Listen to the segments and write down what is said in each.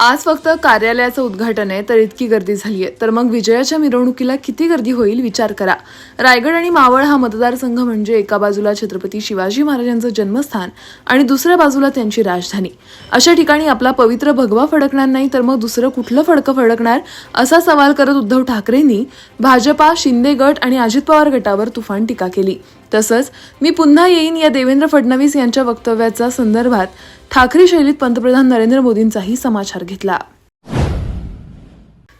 आज फक्त कार्यालयाचं उद्घाटन आहे तर इतकी गर्दी झाली आहे. तर मग विजयाच्या मिरवणुकीला किती गर्दी होईल विचार करा. रायगड आणि मावळ हा मतदारसंघ म्हणजे एका बाजूला छत्रपती शिवाजी महाराजांचं जन्मस्थान आणि दुसऱ्या बाजूला त्यांची राजधानी. अशा ठिकाणी आपला पवित्र भगवा फडकणार नाही तर मग दुसरं कुठलं फडकं फडकणार? असा सवाल करत उद्धव ठाकरेंनी भाजपा शिंदे गट आणि अजित पवार गटावर तुफान टीका केली. तसंच मी पुन्हा येईन या देवेंद्र फडणवीस यांच्या वक्तव्याचा संदर्भात ठाकरे शैलीत पंतप्रधान नरेंद्र मोदींचाही समाचार घेतला.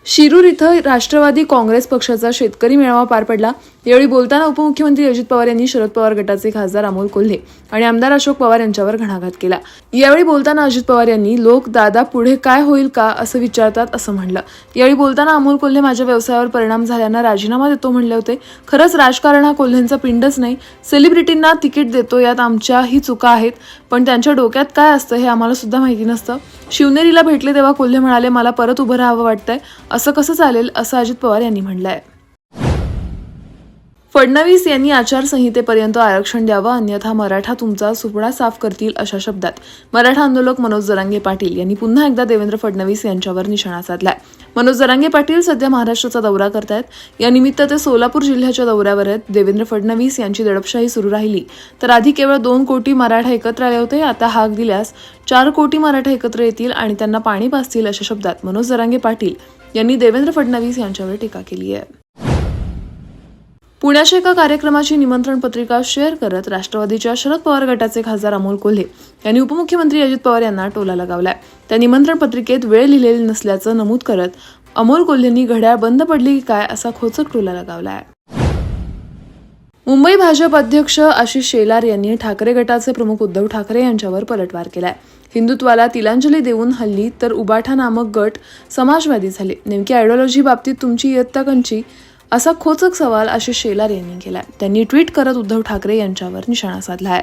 शिरूर इथं राष्ट्रवादी काँग्रेस पक्षाचा शेतकरी मेळावा पार पडला. यावेळी बोलताना उपमुख्यमंत्री अजित पवार यांनी शरद पवार गटाचे खासदार अमोल कोल्हे आणि आमदार अशोक पवार यांच्यावर घणाघात केला. यावेळी बोलताना अजित पवार यांनी लोक दादा पुढे काय होईल का? असं विचारतात असं म्हणलं. यावेळी बोलताना अमोल कोल्हे माझ्या व्यवसायावर परिणाम झाल्यानं राजीनामा देतो म्हणले होते. खरंच राजकारण हा कोल्हेंचा पिंडच नाही. सेलिब्रिटींना तिकीट देतो यात आमच्याही चुका आहेत. पण त्यांच्या डोक्यात काय असतं हे आम्हाला सुद्धा माहिती नसतं. शिवनेरीला भेटले तेव्हा कोल्हे म्हणाले मला परत उभं राहावं वाटतंय. असं कसं चालेल असं अजित पवार यांनी म्हणलंय फडणवीस यांनी आचारसंहितेपर्यंत आरक्षण द्यावं अन्यथा मराठा तुमचा सुपडा साफ करतील अशा शब्दात मराठा आंदोलक मनोज जरांगे पाटील यांनी पुन्हा एकदा देवेंद्र फडणवीस यांच्यावर निशाणा साधलाय. मनोज जरांगे पाटील सध्या महाराष्ट्राचा दौरा करतायत. यानिमित्त ते सोलापूर जिल्ह्याच्या दौऱ्यावर आहेत. देवेंद्र फडणवीस यांची दडपशाही सुरू राहिली. तर आधी केवळ दोन कोटी मराठा एकत्र आले होते. आता हाक दिल्यास चार कोटी मराठा एकत्र येतील आणि त्यांना पाणी पाजतील अशा शब्दात मनोज जरांगे पाटील यांनी देवेंद्र फडणवीस यांच्यावर टीका केली आहे. पुण्याच्या एका कार्यक्रमाची निमंत्रण पत्रिका शेअर करत राष्ट्रवादीच्या शरद पवार गटाचे खासदार अमोल कोल्हे यांनी उपमुख्यमंत्री अजित पवार यांना टोला लगावलाय. त्या निमंत्रण पत्रिकेत वेळ लिहिलेली नसल्याचं नमूद करत अमोल कोल्हेंनी घड्याळ बंद पडली की काय असा खोचक टोला लगावलाय. मुंबई भाजप अध्यक्ष आशिष शेलार यांनी ठाकरे गटाचे प्रमुख उद्धव ठाकरे यांच्यावर पलटवार केलाय. हिंदुत्वाला तिलांजली देऊन हल्ली तर उबाठा नामक गट समाजवादी झाले. नेमकी आयडिओलॉजी बाबतीत तुमची इयत्ता कंची असा खोचक सवाल आशिष शेलार यांनी केलाय. त्यांनी ट्विट करत उद्धव ठाकरे यांच्यावर निशाणा साधलाय.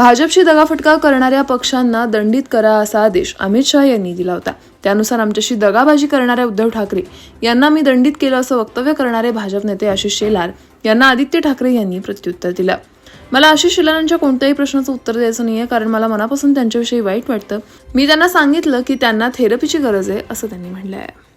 भाजपशी दगाफटका करणाऱ्या पक्षांना दंडित करा असा आदेश अमित शहा यांनी दिला होता. त्यानुसार आमच्याशी दगाबाजी करणाऱ्या उद्धव ठाकरे यांना मी दंडित केलं असं वक्तव्य करणारे भाजप नेते आशिष शेलार यांना आदित्य ठाकरे यांनी प्रत्युत्तर दिलं. मला आशिष शेलारांच्या कोणत्याही प्रश्नाचं उत्तर द्यायचं नाहीये कारण मला मनापासून त्यांच्याविषयी वाईट वाटतं. मी त्यांना सांगितलं की त्यांना थेरपीची गरज आहे असं त्यांनी म्हटलं आहे